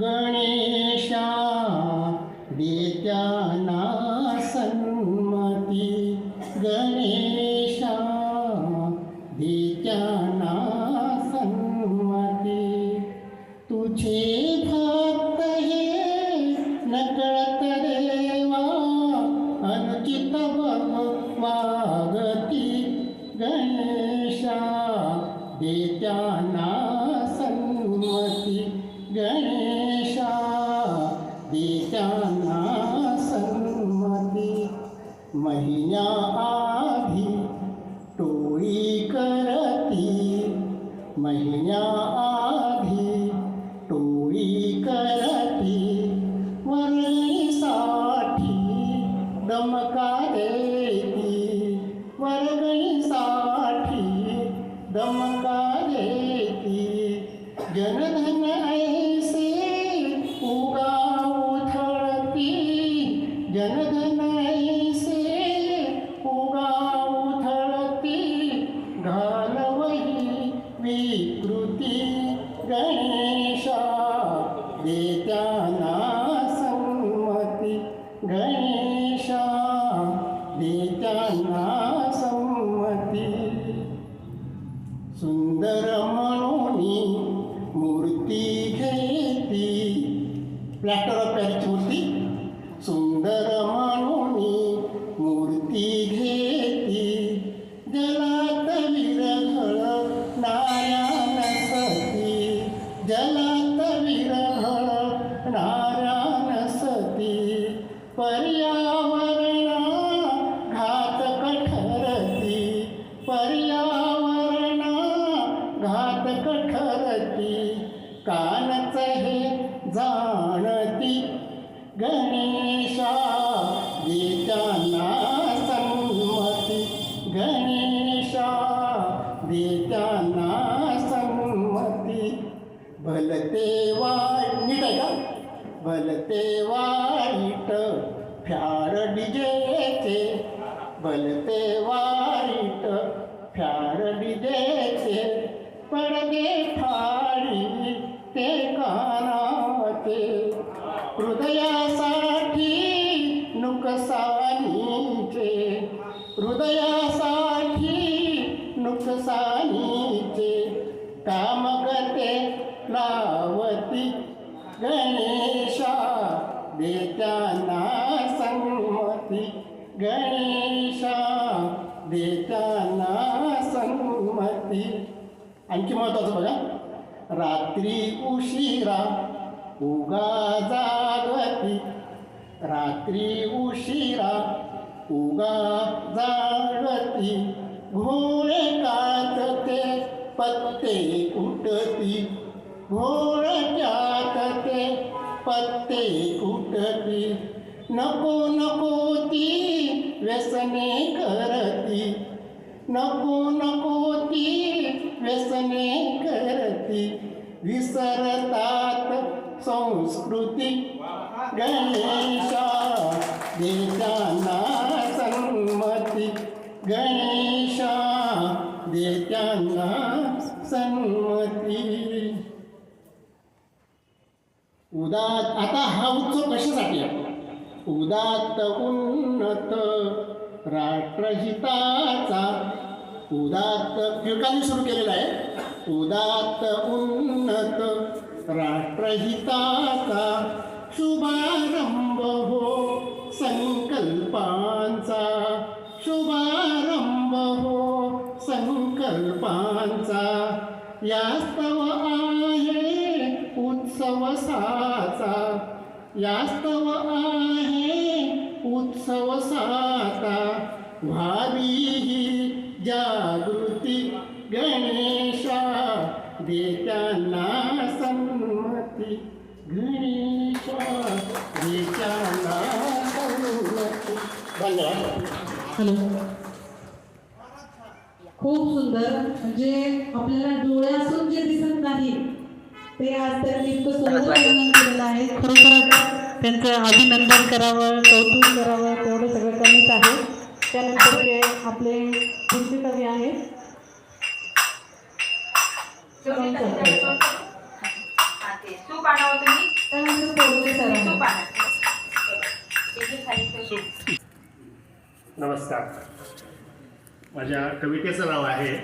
गणेशा देत्याना सन्मती गणेशा देत्याना सन्मती तुझे भक्त हे नकळत देवा अनुचित वागती गणेशा देत्याना सन्मती गणेश महिन्या आधी टोळी करती. महिन्या आधी टोळी करती. वर्गणीसाठी दमका देती. वर्गणीसाठी दमका देती. जनधन ऐसे उगा उथळती जनधन ऐसे देत्याना संमती गणेशा देत्याना संमती सुंदर बलते वाईट फ्यार डिजेचे. बलते वाईट फ्यार डिजेचे. पडदे फाडी ते कानाचे. हृदयासाठी नुकसानीचे. हृदया गणेशा देताना संमती. गणेशा देताना संमती. आणखी महत्वाचं बघा. रात्री उशिरा उगा जागवती रात्री उशिरा उगा जागवती घोळे कातते पत्ते उठती घोळ पत्ते कुटती नको नको ती व्यसने करती. नको नको ती व्यसने करती. विसरतात संस्कृती. गणेशा उदात आता हा उत्सव कशासाठी आहे? उदात्त उन्नत राष्ट्रहिताचा उदात्त टिळकांनी सुरू केलेला आहे. उदात्त उन्नत राष्ट्रहिताचा शुभारंभ हो संकल्पांचा. शुभारंभ हो संकल्पांचा. यास्तव साचा यास्तव आहे उत्सव साचा व्हावी ही जागृती गणेशा. देताना संमती. गणेशा देताना संमती. धन्यवाद हॅलो. खूप सुंदर. म्हणजे आपल्याला डोळ्यासून जे दिसत नाही ते आज वर्णन केलेलं आहे. खरोखर त्यांचं अभिनंदन करावं कौतुक करावं तेवढं सगळं कमीच आहे. त्यानंतर ते आपले पुढचे कवी आहेत. नमस्कार. माझ्या कवितेचं नाव आहे